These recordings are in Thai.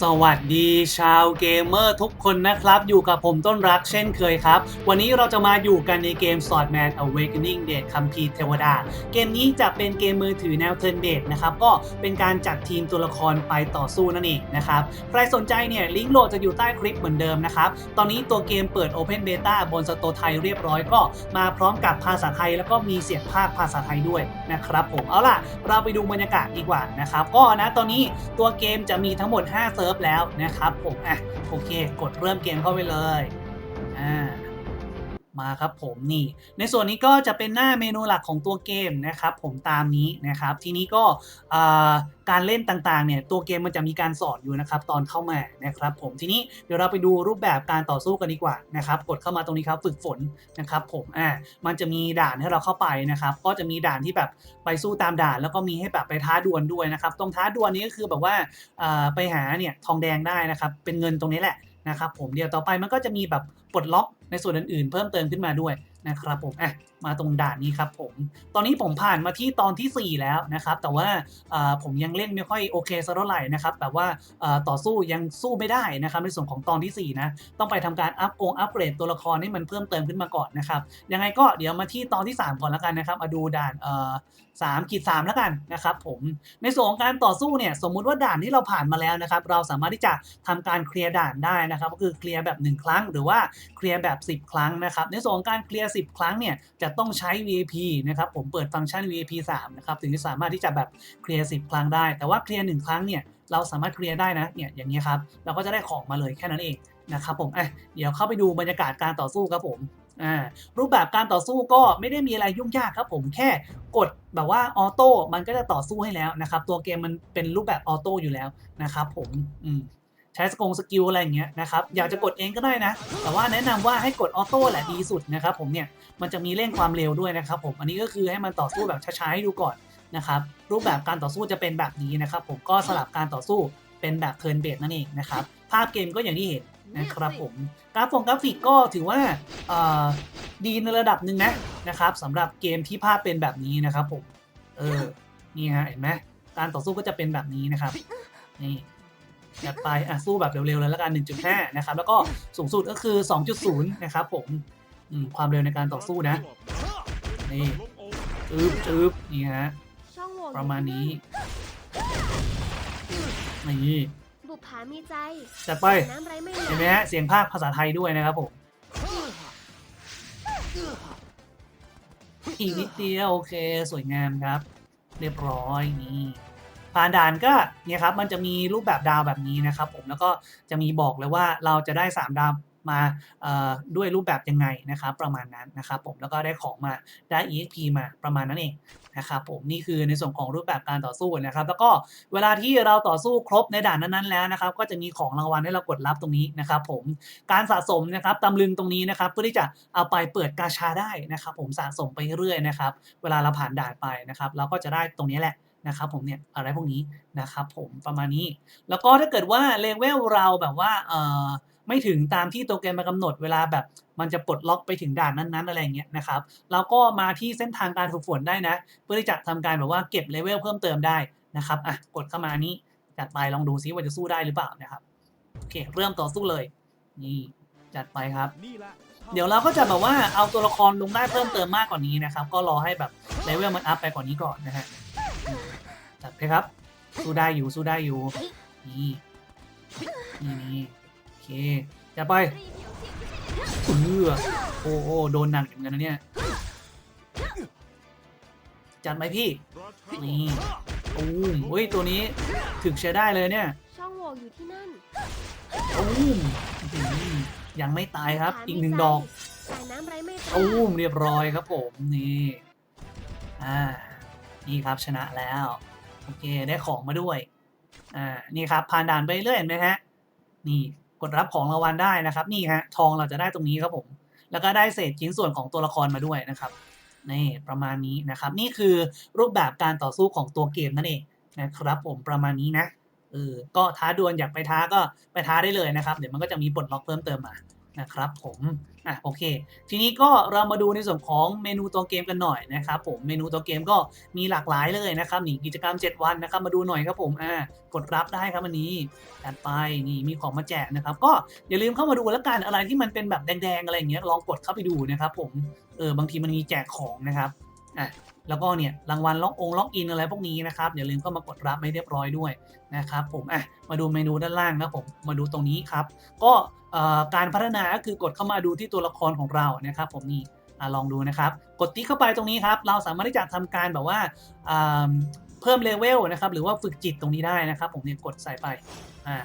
สวัสดีชาวเกมเมอร์ทุกคนนะครับ อยู่กับผมต้นรักเช่นเคยครับ วันนี้เราจะมาอยู่กันในเกม Swordman Awakening เดทคัมภีร์เทวดา เกมนี้จะเป็นเกมมือถือแนวเทิร์นเดทนะครับ ก็เป็นการจัดทีมตัวละครไปต่อสู้นั่นเองนะครับ ใครสนใจเนี่ยลิงก์โหลดจะอยู่ใต้คลิปเหมือนเดิมนะครับ ตอนนี้ตัวเกมเปิด Open Beta บนสโตไทยเรียบร้อยก็มาพร้อมกับภาษาไทย แล้วก็มีเสียงภาคภาษาไทยด้วยนะครับผมเอาล่ะ เราไปดูบรรยากาศดีกว่านะครับก็นะตอนนี้ตัวเกมจะมีทั้งหมด 5เซิร์ฟแล้วนะครับผมอะโอเค กดเริ่มเกมเข้าไปเลยอ่า มาครับผมนี่ ในส่วนนี้ก็จะเป็นหน้าเมนูหลักของตัวเกมนะครับผมตามนี้นะครับทีนี้ก็การเล่นต่างๆเนี่ยตัวเกมมันจะมีการสอนอยู่นะครับตอนเข้ามานะครับผมทีนี้เดี๋ยวเราไปดูรูปแบบการต่อสู้กันดีกว่านะครับกดเข้ามาตรงนี้ครับฝึกฝนนะครับผมอ่ามันจะมีด่านให้เราเข้าไปนะครับก็จะมีด่านที่แบบไปสู้ตามด่าน แล้วก็มีให้แบบไปท้าดวลด้วยนะครับตรงท้าดวลนี้ก็คือแบบว่าไปหาเนี่ยทองแดงได้นะครับเป็นเงินตรงนี้แหละนะครับผมเดี๋ยวต่อไปมันก็จะมีแบบปลดล็อก ในส่วนอื่นๆ เพิ่มเติมขึ้นมาด้วยนะครับผมอะมาตรงด่านนี้ครับผม ตอนนี้ผมผ่านมาที่ตอนทีสี่ 4 แล้วนะครับ แต่ว่าผมยังเล่นไม่ค่อยโอเคสักเท่าไหร่นะครับแบบว่าต่อสู้ยังสู้ไม่ได้นะครับในส่วนของตอนทีสี่4 นะ ต้องไปทำการอัพองอัพเกรดตัวละครให้มันเพิ่มเติมขึ้นมาก่อนนะครับ ยังไงก็เดี๋ยวมาที่ตอนที่ 3 ก่อนแล้วกันนะครับมาดูด่านสามขีดสามแล้วกันนะครับผม ในส่วนของการต่อสู้เนี่ยสมมุติว่าด่านที่เราผ่านมาแล้วนะครับ เราสามารถที่จะทำการเคลียร์ด่านได้นะครับ ก็คือเคลียร์แบบ 1 ครั้งหรือว่าเคลียร์แบบ10 ครั้งนะครับ ในส่วนของการเคลียร์ 10 ครั้งเนี่ยจะต้องใช้ VIP นะครับผมเปิดฟังก์ชัน VIP 3นะครับถึงจะสามารถที่จะแบบเคลียร์ 10 ครั้งได้ แต่ว่าเคลียร์ 1 ครั้งเนี่ยเราสามารถเคลียร์ได้นะเนี่ยอย่างนี้ครับเราก็จะได้ของมาเลยแค่นั้นเองนะครับผมอะเดี๋ยวเข้าไปดูบรรยากาศการต่อสู้ครับผมอ่ารูปแบบการต่อสู้ก็ไม่ได้มีอะไรยุ่งยากครับผมแค่กดแบบว่าออโต้มันก็จะต่อสู้ให้แล้วนะครับ ตัวเกมมันเป็นรูปแบบออโต้อยู่แล้วนะครับผมอืม ใช้สกงสกิลอะไรอย่างเงี้ยนะครับอยากจะกดเองก็ได้นะ แต่ว่าแนะนำว่าให้กดออโต้แหละดีสุดนะครับผมเนี่ยมันจะมีเร่งความเร็วด้วยนะครับผมอันนี้ก็คือให้มันต่อสู้แบบช้าๆให้ดูก่อนนะครับรูปแบบการต่อสู้จะเป็นแบบนี้นะครับผมก็สลับการต่อสู้เป็นแบบเทิร์นเบสนั่นเองนะครับภาพเกมก็อย่างที่เห็นนะครับผมกราฟงกราฟิกก็ถือว่าดีในระดับหนึ่งนะนะครับสำหรับเกมที่ภาพเป็นแบบนี้นะครับผมเออนี่ฮะเห็นไหมการต่อสู้ก็จะเป็นแบบนี้นะครับนี่ จัดไปอะสู้แบบเร็วๆเลยแล้วกัน 1.5 นะครับ แล้วก็สูงสุดก็คือ 2.0 นะครับผมอืมความเร็วในการต่อสู้นะ นี่จึ๊บจึ๊บนี่ฮะ ช่องโหว่ประมาณนี้ นี่ บุปผามีใจจัดไป น้ำไรไม่เห็นไหมฮะ เสียงภาคภาษาไทยด้วยนะครับผม อีกนิดเดียวโอเค สวยงามครับ เรียบร้อยนี่ ผ่านด่านก็เนี่ยครับมันจะมีรูปแบบดาวแบบนี้นะครับผมแล้วก็จะมีบอกเลยว่าเราจะได้ 3 ดาวมาด้วยรูปแบบยังไงนะครับประมาณนั้นนะครับผมแล้วก็ได้ของมาได้ EXP มาประมาณนั้นเองนะครับผมนี่คือในส่วนของรูปแบบการต่อสู้นะครับ แล้วก็เวลาที่เราต่อสู้ครบในด่านนั้นๆแล้วนะครับ ก็จะมีของรางวัลให้เรากดรับตรงนี้นะครับ ผมการสะสมนะครับตำลึงตรงนี้นะครับ เพื่อที่จะเอาไปเปิดกาชาได้นะครับ ผมสะสมไปเรื่อยนะครับ เวลาเราผ่านด่านไปนะครับ เราก็จะได้ตรงนี้แหละ นะครับผมเนี่ยอะไรพวกนี้นะครับผมประมาณนี้ แล้วก็ถ้าเกิดว่าเลเวลเราแบบว่าเอ่อไม่ถึงตามที่ตัวเกมมากำหนดเวลาแบบมันจะปลดล็อกไปถึงด่านนั้นๆอะไรเงี้ยนะครับเราก็มาที่เส้นทางการฝึกฝนได้นะ เพื่อที่จะทำการแบบว่าเก็บเลเวลเพิ่มเติมได้นะครับอะกดเข้ามานี้จัดไปลองดูซิว่าจะสู้ได้หรือเปล่านะครับโอเคเริ่มต่อสู้เลยนี่จัดไปครับ เดี๋ยวเราก็จะแบบว่าเอาตัวละครลงได้เพิ่มเติมมากกว่านี้นะครับ ก็รอให้แบบเลเวลมันอัพไปกว่านี้ก่อนนะฮะ จัดไปครับ สู้ได้อยู่สู้ได้อยู่ นี่นี่นี่โอเคจัดไปเออโอ้โอ้โดนหนักอยู่เหมือนกันนะเนี่ย จัดไหมพี่ นี่ตูมเฮ้ยตัวนี้ถึกใช้ได้เลยเนี่ย ช่องโหว่อยู่ที่นั่นตูมอื้อหือยังไม่ตายครับ อีกหนึ่งดอกสายน้ำไรไม่ตาตูมเรียบร้อยครับผมนี่ อ่า นี่ครับชนะแล้ว โอเคได้ของมาด้วย อ่า นี่ครับผ่านด่านไปเรื่อยเห็นไหมฮะ นี่กดรับของรางวัลได้นะครับ นี่ฮะทองเราจะได้ตรงนี้ครับผม แล้วก็ได้เศษชิ้นส่วนของตัวละครมาด้วยนะครับ นี่ประมาณนี้นะครับ นี่คือรูปแบบการต่อสู้ของตัวเกมนั่นเองนะครับ ผมประมาณนี้นะเออก็ท้าดวลอยากไปท้าก็ไปท้าได้เลยนะครับ เดี๋ยวมันก็จะมีปลดล็อกเพิ่มเติมมา นะครับผมอะโอเค ทีนี้ก็เรามาดูในส่วนของเมนูตัวเกมกันหน่อยนะครับผมเมนูตัวเกมก็มีหลากหลายเลยนะครับนี่กิจกรรม 7 วันนะครับมาดูหน่อยครับผมอ่ากดรับได้ครับอันนี้จัดไปนี่มีของมาแจกนะครับ ก็อย่าลืมเข้ามาดูแล้วกันอะไรที่มันเป็นแบบแดงๆอะไรอย่างเงี้ยลองกดเข้าไปดูนะครับผมเออบางทีมันมีแจกของนะครับอะแล้วก็เนี่ยรางวัลล็อกองล็อกอินอะไรพวกนี้นะครับอย่าลืมเข้ามากดรับไม่เรียบร้อยด้วยนะครับผมอะมาดูเมนูด้านล่างนะผมมาดูตรงนี้ครับ ก็ การพัฒนาก็คือกดเข้ามาดูที่ตัวละครของเรานะครับ ผมนี่อลองดูนะครับ กดติ๊กเข้าไปตรงนี้ครับ เราสามารถที่จะทำการแบบว่าเพิ่มเลเวลนะครับ หรือว่าฝึกจิตตรงนี้ได้นะครับ ผมเนี่ยกดใส่ไป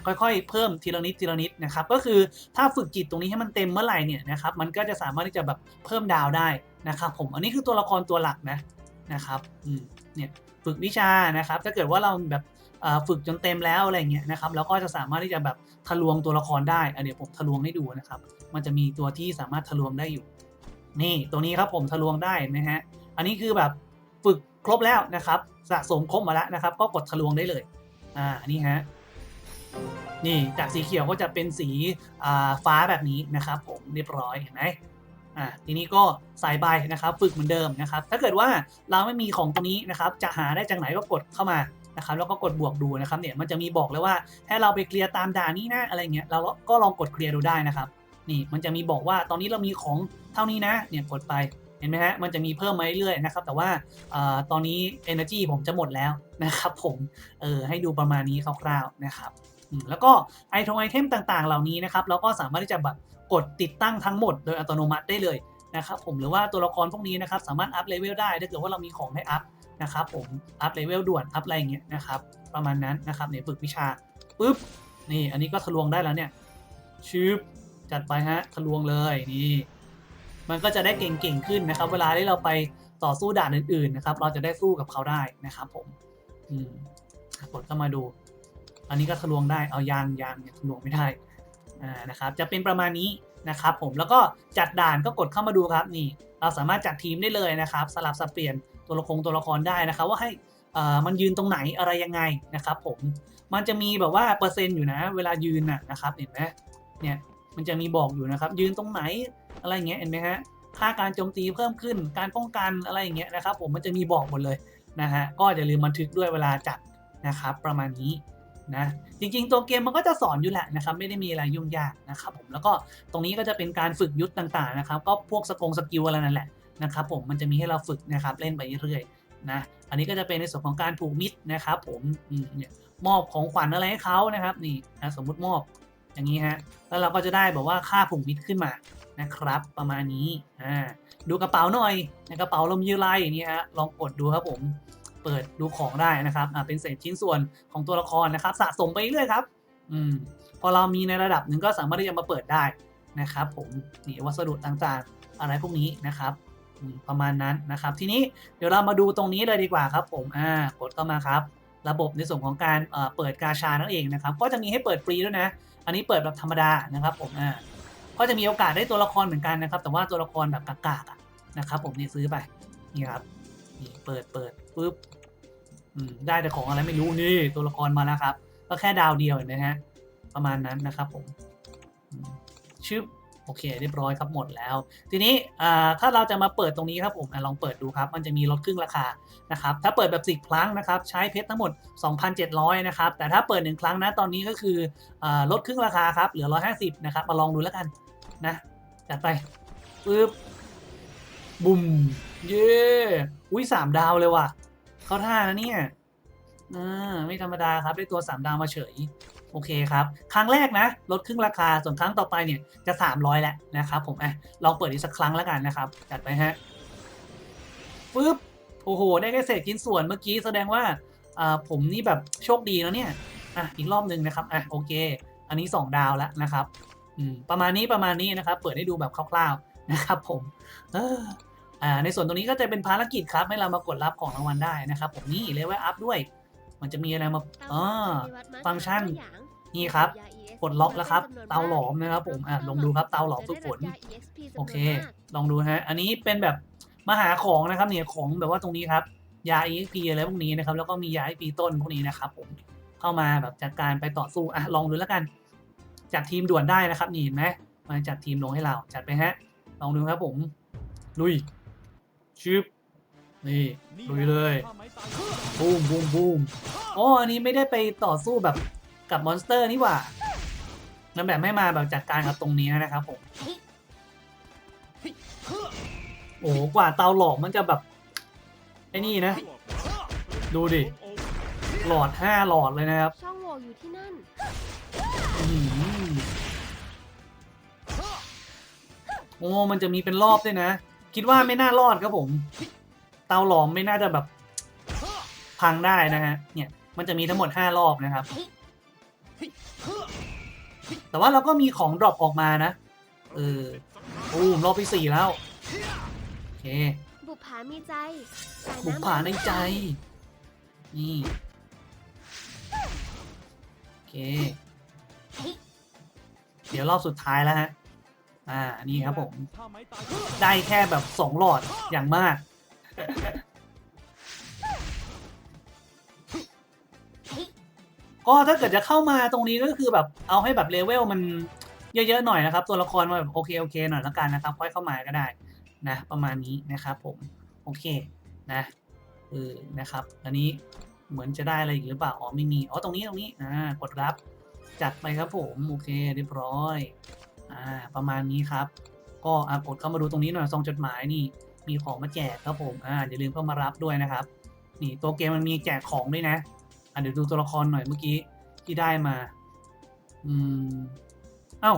ค่อยๆ เพิ่มทีละนิดทีละนิดนะครับ ก็คือถ้าฝึกจิตตรงนี้ให้มันเต็มเมื่อไหร่เนี่ยนะครับ มันก็จะสามารถที่จะแบบเพิ่มดาวได้นะครับ ผม อันนี้คือตัวละครตัวหลักนะนะครับ อืม เนี่ย ฝึกวิชานะครับ ถ้าเกิดว่าเราแบบ ฝึกจนเต็มแล้วอะไรเงี้ยนะครับเราก็จะสามารถที่จะแบบทะลวงตัวละครได้เดี๋ยวผมทะลวงให้ดูนะครับ มันจะมีตัวที่สามารถทะลวงได้อยู่ นี่ตัวนี้ครับผมทะลวงได้นะฮะอันนี้คือแบบฝึกครบแล้วนะครับสะสมครบมาแล้วนะครับ ก็กดทะลวงได้เลยอ่านี่ฮะนี่จากสีเขียวก็จะเป็นสีฟ้าแบบนี้นะครับผมเรียบร้อยเห็นไหมอ่าทีนี้ก็ใส่ไปนะครับ ฝึกเหมือนเดิมนะครับ ถ้าเกิดว่าเราไม่มีของตัวนี้นะครับ จะหาได้จากไหนก็กดเข้ามา นะครับแล้วก็กดบวกดูนะครับเนี่ยมันจะมีบอกเลยว่าให้เราไปเคลียร์ตามด่านนี้นะอะไรเงี้ยเราก็ลองกดเคลียร์ดูได้นะครับนี่มันจะมีบอกว่าตอนนี้เรามีของเท่านี้นะเนี่ยกดไปเห็นไหมฮะมันจะมีเพิ่มมาเรื่อยๆนะครับแต่ว่าอตอนนี้ energy ผมจะหมดแล้วนะครับผมเออให้ดูประมาณนี้คร่าวๆนะครับแล้วก็ไอทงไอเทมต่างๆ เหล่านี้นะครับเราก็สามารถที่จะแบบกดติดตั้งทั้งหมดโดยอัตโนมัติได้เลยนะครับผมหรือว่าตัวละครพวกนี้นะครับสามารถอัพเลเวลได้ถ้าเกิดว่าเรามีของให้อัพ นะครับผมอัพเลเวลด่วนอัพอะไรอย่างเงี้ยนะครับประมาณนั้นนะครับเนี่ยฝึกวิชาปุ๊บนี่อันนี้ก็ทะลวงได้แล้วเนี่ยชืบจัดไปฮะทะลวงเลยนี่มันก็จะได้เก่งๆขึ้นนะครับ เวลาที่เราไปต่อสู้ด่านอื่นๆนะครับ เราจะได้สู้กับเขาได้นะครับผมอืมกดเข้ามาดู อันนี้ก็ทะลวงได้เอายางยางเนี่ยทะลวงไม่ได้อ่านะครับ จะเป็นประมาณนี้นะครับ ผมแล้วก็จัดด่านก็กดเข้ามาดูครับนี่ เราสามารถจัดทีมได้เลยนะครับ สลับสับเปลี่ยน ตัวละครตัวละครได้นะครับ ว่าให้มันยืนตรงไหนอะไรยังไงนะครับผมมันจะมีแบบว่าเปอร์เซ็นต์อยู่นะ เวลายืนน่ะนะครับเห็นไหมเนี่ยมันจะมีบอกอยู่นะครับ ยืนตรงไหนอะไรอย่างเงี้ยเห็นไหมฮะค่าการโจมตีเพิ่มขึ้นการป้องกันอะไรอย่างเงี้ยนะครับ ผมมันจะมีบอกหมดเลยนะฮะก็อย่าลืมบันทึกด้วยเวลาจัดนะครับ ประมาณนี้นะจริงๆ ตัวเกมมันก็จะสอนอยู่แหละนะครับ ไม่ได้มีอะไรยุ่งยากนะครับผมแล้วก็ตรงนี้ก็จะเป็นการฝึกยุทธต่างๆนะครับ ก็พวกสกงสกิลอะไรนั่นแหละ นะครับผมมันจะมีให้เราฝึกนะครับเล่นไปเรื่อยๆนะอันนี้ก็จะเป็นในส่วนของการผูกมิตรนะครับผมมเนี่ยมอบของขวัญอะไรให้เขานะครับนี่นะสมมุติมอบอย่างนี้ฮะแล้วเราก็จะได้แบบว่าค่าผูกมิตรขึ้นมานะครับประมาณนี้อ่าดูกระเป๋าหน่อยในกระเป๋าเรามีอะไรอย่างนี้ฮะลองกดดูครับผมเปิดดูของได้นะครับอ่าเป็นเศษชิ้นส่วนของตัวละครนะครับ สะสมไปเรื่อยครับอืมพอเรามีในระดับหนึ่งก็สามารถที่จะมาเปิดได้นะครับผมนี่วัสดุต่างๆ อะไรพวกนี้นะครับ ประมาณนั้นนะครับ ทีนี้เดี๋ยวเรามาดูตรงนี้เลยดีกว่าครับ ผมอ่ากดเข้ามาครับ ระบบในส่วนของการเปิดกาชานั่นเองนะครับ ก็จะมีให้เปิดฟรีด้วยนะ อันนี้เปิดแบบธรรมดานะครับ ผมอ่าก็จะมีโอกาสได้ตัวละครเหมือนกันนะครับ แต่ว่าตัวละครแบบกากๆอะนะครับ ผมนี่ซื้อไปนี่ครับนี่เปิดเปิดปุ๊บได้แต่ของอะไรไม่รู้นี่ตัวละครมาแล้วครับ ก็แค่ดาวเดียวเห็นไหมฮะประมาณนั้นนะครับ ผมอืมชึบ โอเคเรียบร้อยครับหมดแล้ว ทีนี้ถ้าเราจะมาเปิดตรงนี้ครับผมลองเปิดดูครับมันจะมีลดครึ่งราคานะครับถ้าเปิดแบบ 10 ครั้งนะครับใช้เพชรทั้งหมด 2,700 นะครับแต่ถ้าเปิดหนึ่งครั้งนะตอนนี้ก็คืออลดครึ่งราคาครับเหลือ 150 นะครับมาลองดูแล้วกันนะจัดไปปึ๊บบุ่มเย้อุ้ยสามดาวเลยว่ะ เข้าท่านะเนี่ยอ่าไม่ธรรมดาครับได้ตัว3ดาวมาเฉย โอเคครับ ครั้งแรกนะ ลดครึ่งราคา ส่วนครั้งต่อไปเนี่ยจะ 300 แล้วนะครับผมอะลองเปิดอีกสักครั้งแล้วกันนะครับ จัดไปฮะปึ๊บโอ้โห ได้แค่เศษชิ้นส่วนเมื่อกี้แสดงว่าอ่าผมนี่แบบโชคดีแล้วเนี่ยอะอีกรอบหนึ่งนะครับอะโอเค อันนี้ 2 ดาวแล้วนะครับอืมประมาณนี้ประมาณนี้นะครับ เปิดให้ดูแบบคร่าวๆนะครับผมเอออ่าในส่วนตรงนี้ก็จะเป็นภารกิจครับ ให้เรามากดรับของรางวัลได้นะครับ ผมนี่เลเวลอัพด้วย มันจะมีอะไรมาอ๋อฟังก์ชัน นี่ครับกดล็อกแล้วครับ เตาหลอมนะครับผมอะลองดูครับเตาหลอมฝึกฝนโอเค ลองดูฮะ อันนี้เป็นแบบมาหาของนะครับเนี่ยของแบบว่าตรงนี้ครับยา EXP อะไรพวกนี้นะครับ แล้วก็มียา EXP ต้นพวกนี้นะครับผมเข้ามาแบบจากการไปต่อสู้อะลองดูแล้วกันจากทีมด่วนได้นะครับนี่เห็นไหมมาจัดทีมลงให้เราจัดไปฮะ ลองดูครับผม ลุยชิบนี่ลุยเลยบูมบูมบูมอ๋ออันนี้ไม่ได้ไปต่อสู้แบบ กับมอนสเตอร์นี่หว่านั่นแบบไม่มาแบบจัดการกับตรงนี้นะครับผมโอ้โหกว่าเตาหลอมมันจะแบบไอ้นี่นะ ดูดิ หลอดห้าหลอดเลยนะครับ ช่องโหว่อยู่ที่นั่นอื้อหือโอ้มันจะมีเป็นรอบด้วยนะ คิดว่าไม่น่ารอดครับผม เตาหลอมไม่น่าจะแบบ พังได้นะฮะ เนี่ย มันจะมีทั้งหมดห้ารอบนะครับ แต่ว่าเราก็มีของดรอปออกมานะ เออโอ้รอบที่สี่แล้ว โอเค บุปผามีใจสยบุกน้ำผาในใจ นี่ โอเคเดี๋ยวรอบสุดท้ายแล้วฮะ อ่า นี่ครับผม ได้แค่แบบสองหลอดอย่างมาก ก็ถ้าเกิดจะเข้ามาตรงนี้ก็คือแบบเอาให้แบบเลเวลมันเยอะๆหน่อยนะครับ ตัวละครมาแบบโอเคโอเคหน่อยแล้วกันนะครับ ค่อยเข้ามาก็ได้นะ ประมาณนี้นะครับผมโอเคนะเออนะครับ อันนี้เหมือนจะได้อะไรอีกหรือเปล่าอ๋อไม่มีอ๋อตรงนี้ตรงนี้อ่ากดรับจัดไปครับผมโอเคเรียบร้อยอ่าประมาณนี้ครับ ก็อะกดเข้ามาดูตรงนี้หน่อยซองจดหมายนี่มีของมาแจกครับผมอ่าอย่าลืมเข้ามารับด้วยนะครับ นี่ตัวเกมมันมีแจกของด้วยนะ อะเดี๋ยวดูตัวละครหน่อยเมื่อกี้ที่ได้มา อืม เอ้า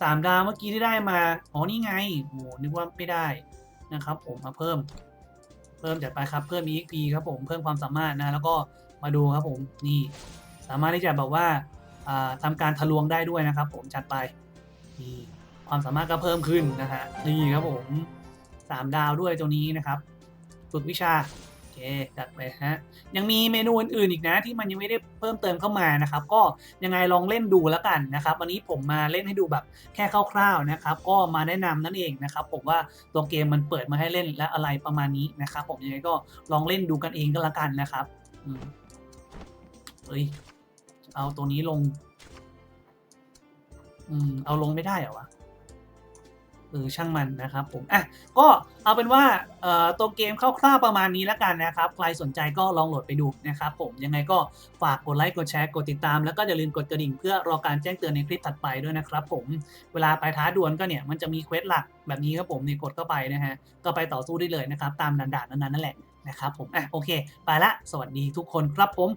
สามดาวเมื่อกี้ที่ได้มา อ๋อ นี่ไง โอ้นึกว่าไม่ได้นะครับ ผมมาเพิ่ม เพิ่มจัดไปครับ เพิ่ม EXP ครับผมเพิ่มความสามารถนะ แล้วก็มาดูครับผมนี่ สามารถที่จะแบบว่าอ่าทำการทะลวงได้ด้วยนะครับ ผมจัดไปนี่ความสามารถก็เพิ่มขึ้นนะฮะนี่ครับผมสามดาวด้วยตัวนี้นะครับ ฝึกวิชา เคจัดไปฮะ ยังมีเมนูอื่นๆอีกนะที่มันยังไม่ได้เพิ่มเติมเข้ามานะครับ ก็ยังไงลองเล่นดูแล้วกันนะครับ วันนี้ผมมาเล่นให้ดูแบบแค่คร่าวๆนะครับ ก็มาแนะนำนั่นเองนะครับผมว่าตัวเกมมันเปิดมาให้เล่นและอะไรประมาณนี้นะครับผมยังไงก็ลองเล่นดูกันเองก็แล้วกันนะครับเอ้ยเอาตัวนี้ลง อืม เอาลงไม่ได้เหรอวะ เออช่างมันนะครับผมอะก็เอาเป็นว่าเอ่อตัวเกมคร่าวๆประมาณนี้แล้วกันนะครับ ใครสนใจก็ลองโหลดไปดูนะครับผมยังไงก็ฝากกดไลค์กดแชร์กดติดตาม แล้วก็อย่าลืมกดกระดิ่งเพื่อรอการแจ้งเตือนในคลิปถัดไปด้วยนะครับผมเวลาไปท้าดวลก็เนี่ยมันจะมีเควสหลักแบบนี้ครับผมนี่กดเข้าไปนะฮะก็ไปต่อสู้ได้เลยนะครับตามด่านๆนั้นๆนั่นแหละนะครับผมอะโอเค ไปละสวัสดีทุกคนครับผม